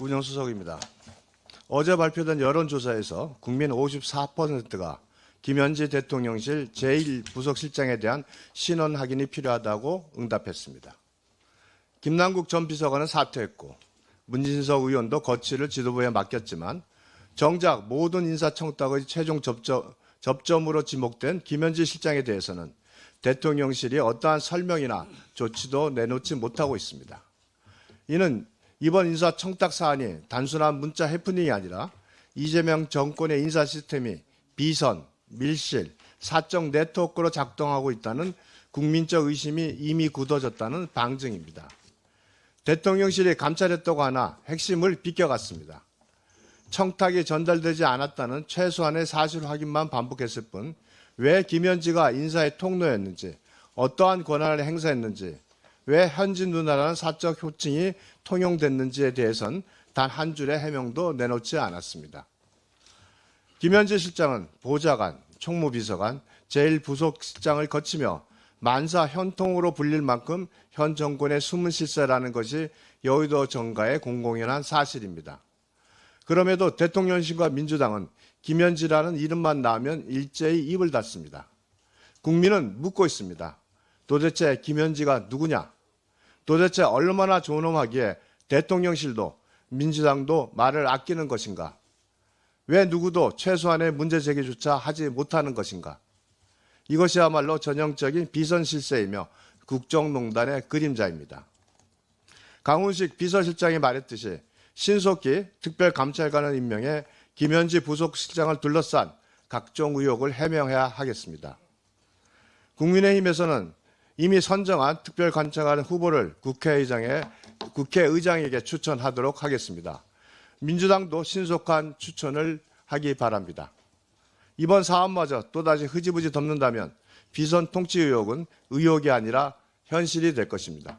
운영수석입니다. 어제 발표된 여론조사에서 국민 54%가 김현지 대통령실 제1부속실장에 대한 신원 확인이 필요하다고 응답했습니다. 김남국 전 비서관은 사퇴했고 문진석 의원도 거취를 지도부에 맡겼지만 정작 모든 인사청탁의 최종 접점, 접점으로 지목된 김현지 실장에 대해서는 대통령실이 어떠한 설명이나 조치도 내놓지 못하고 있습니다. 이는 이번 인사청탁 사안이 단순한 문자 해프닝이 아니라 이재명 정권의 인사 시스템이 비선, 밀실, 사적 네트워크로 작동하고 있다는 국민적 의심이 이미 굳어졌다는 방증입니다. 대통령실이 감찰했다고 하나 핵심을 비껴갔습니다. 청탁이 전달되지 않았다는 최소한의 사실 확인만 반복했을 뿐 왜 김현지가 인사의 통로였는지 어떠한 권한을 행사했는지 왜 현지 누나라는 사적 호칭이 통용됐는지에 대해선 단 한 줄의 해명도 내놓지 않았습니다. 김현지 실장은 보좌관, 총무비서관, 제1부속실장을 거치며 만사 현통으로 불릴 만큼 현 정권의 숨은 실세라는 것이 여의도 정가의 공공연한 사실입니다. 그럼에도 대통령실과 민주당은 김현지라는 이름만 나오면 일제히 입을 닫습니다. 국민은 묻고 있습니다. 도대체 김현지가 누구냐? 도대체 얼마나 존엄하기에 대통령실도 민주당도 말을 아끼는 것인가? 왜 누구도 최소한의 문제 제기조차 하지 못하는 것인가? 이것이야말로 전형적인 비선 실세이며 국정농단의 그림자입니다. 강훈식 비서실장이 말했듯이 신속히 특별감찰관을 임명해 김현지 부속실장을 둘러싼 각종 의혹을 해명해야 하겠습니다. 국민의힘에서는 이미 선정한 특별감찰관 후보를 국회의장에, 국회의장에게 추천하도록 하겠습니다. 민주당도 신속한 추천을 하기 바랍니다. 이번 사안마저 또다시 흐지부지 덮는다면 비선 통치 의혹은 의혹이 아니라 현실이 될 것입니다.